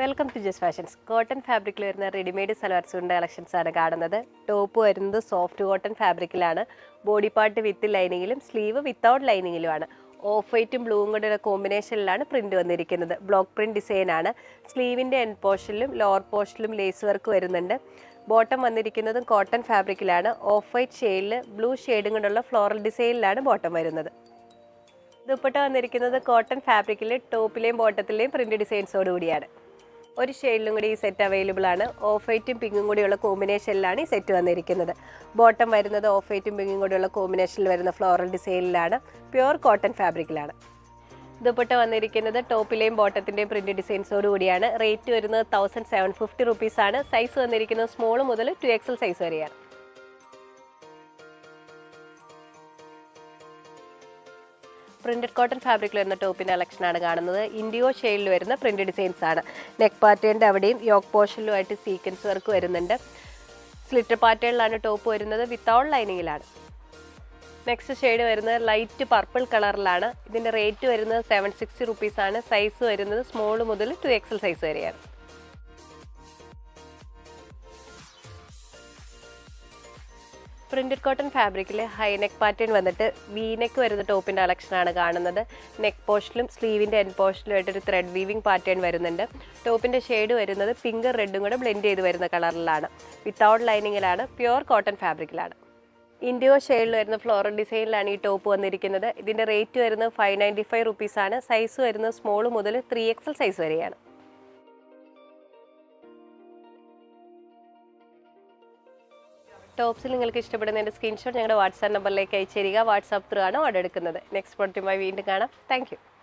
Welcome to ജസ് fashions. Cotton ഫാബ്രിക്കിൽ വരുന്ന റെഡിമെയ്ഡ് സൂണിന്റെ കളക്ഷൻസ് ആണ് കാണുന്നത്. ടോപ്പ് വരുന്നത് സോഫ്റ്റ് കോട്ടൺ ഫാബ്രിക്കിലാണ്. ബോഡി പാർട്ട് വിത്ത് ലൈനിങ്ങിലും സ്ലീവ് വിത്തൗട്ട് ലൈനിങ്ങിലുമാണ്. ഓഫ് വൈറ്റും ബ്ലൂവും കൂടെ കോമ്പിനേഷനിലാണ് പ്രിന്റ് വന്നിരിക്കുന്നത്. ബ്ലോക്ക് പ്രിന്റ് ഡിസൈൻ ആണ്. സ്ലീവിന്റെ എൻഡ് പോർഷനിലും ലോവർ പോർഷനിലും ലേസ് വർക്ക് വരുന്നുണ്ട്. ബോട്ടം വന്നിരിക്കുന്നതും കോട്ടൺ ഫാബ്രിക്കിലാണ്. ഓഫ് വൈറ്റ് ഷെയ്ഡിൽ ബ്ലൂ ഷെയ്ഡും കൊണ്ടുള്ള ഫ്ലോറൽ ഡിസൈനിലാണ് ബോട്ടം വരുന്നത്. ദുപ്പട്ട വന്നിരിക്കുന്നത് കോട്ടൺ ഫാബ്രിക്കിൽ ടോപ്പിലെയും ബോട്ടത്തിലെയും പ്രിന്റ് ഡിസൈൻസോട് കൂടിയാണ് ഒരു ഷെയ്ഡിലും കൂടി ഈ സെറ്റ് അവൈലബിൾ ആണ്. ഓഫ് വൈറ്റും പിങ്കും കൂടിയുള്ള കോമ്പിനേഷനിലാണ് ഈ സെറ്റ് വന്നിരിക്കുന്നത്. ബോട്ടം വരുന്നത് ഓഫ് വൈറ്റും പിങ്കും കൂടിയുള്ള കോമ്പിനേഷനിൽ വരുന്ന ഫ്ലോറൽ ഡിസൈനിലാണ് പ്യുവർ കോട്ടൺ ഫാബ്രിക്കിലാണ് ദുപ്പട്ട വന്നിരിക്കുന്നത് ടോപ്പിലെയും ബോട്ടത്തിന്റെയും പ്രിന്റ് ഡിസൈൻസോട് കൂടിയാണ്. റേറ്റ് വരുന്നത് തൗസൻഡ് സെവൻ ഫിഫ്റ്റി റുപ്പീസാണ് സൈസ് വന്നിരിക്കുന്നത് സ്മോൾ മുതൽ ടു എക്സൽ സൈസ് വരെയാണ്. പ്രിന്റഡ് കോട്ടൺ ഫാബ്രിക്കിൽ വരുന്ന ടോപ്പിന്റെ കളക്ഷനാണ് കാണുന്നത്. ഇൻഡിയോ ഷെയ്ഡിൽ വരുന്ന പ്രിന്റ് ഡിസൈൻസ് ആണ്. നെക്ക് പാറ്റേണിന്റെ അവിടെയും യോക്ക് പോർഷനിലുമായിട്ട് സീക്വൻസ് വർക്ക് വരുന്നുണ്ട്. സ്ലിറ്റർ പാറ്റേണിലാണ് ടോപ്പ് വരുന്നത്. വിത്തൗട്ട് ലൈനിങ്ങിലാണ് നെക്സ്റ്റ് ഷെയ്ഡ് വരുന്നത് ലൈറ്റ് പർപ്പിൾ കളറിലാണ് ഇതിന്റെ റേറ്റ് വരുന്നത് സെവൻ സിക്സ്റ്റി റുപ്പീസാണ് സൈസ് വരുന്നത് സ്മോൾ മുതൽ ടു എക്സൽ സൈസ് വരെയാണ്. പ്രിന്റഡ് കോട്ടൺ ഫാബ്രിക്കിൽ ഹൈ നെക്ക് പാറ്റേൺ വന്നിട്ട് വി നെക്ക് വരുന്ന ടോപ്പിന്റെ കളക്ഷനാണ് കാണുന്നത്. നെക്ക് പോസ്റ്റിലും സ്ലീവിന്റെ എൻ പോസ്റ്റിലും ആയിട്ടൊരു ത്രെഡ് വീവിംഗ് പാറ്റേൺ വരുന്നുണ്ട്. ടോപ്പിന്റെ ഷെയ്ഡ് വരുന്നത് പിങ്ക് റെഡും കൂടെ ബ്ലെൻഡ് ചെയ്ത് വരുന്ന കളറിലാണ് വിത്തൗട്ട് ലൈനിങ്ങിലാണ് പ്യുവർ കോട്ടൺ ഫാബ്രിക്കിലാണ് ഇൻഡിയോ ഷെയ്ഡിൽ വരുന്ന ഫ്ലോറൽ ഡിസൈനിലാണ് ഈ ടോപ്പ് വന്നിരിക്കുന്നത്. ഇതിന്റെ റേറ്റ് വരുന്നത് ഫൈവ് നയന്റി ഫൈവ് റുപ്പീസാണ് സൈസ് വരുന്നത് സ്മോൾ മുതൽ ത്രീ എക്സൽ സൈസ് വരെയാണ്. ടോപ്സിൽ നിങ്ങൾക്ക് ഇഷ്ടപ്പെടുന്നതിന്റെ സ്ക്രീൻഷോട്ട് ഞങ്ങളുടെ വാട്സാപ്പ് നമ്പറിലേക്ക് അയച്ചു തരിക. വാട്സാപ്പ് ത്രൂ ആണ് ഓർഡർ എടുക്കുന്നത്. നെക്സ്റ്റ് പ്രോഡക്റ്റുമായി വീണ്ടും കാണാം. താങ്ക്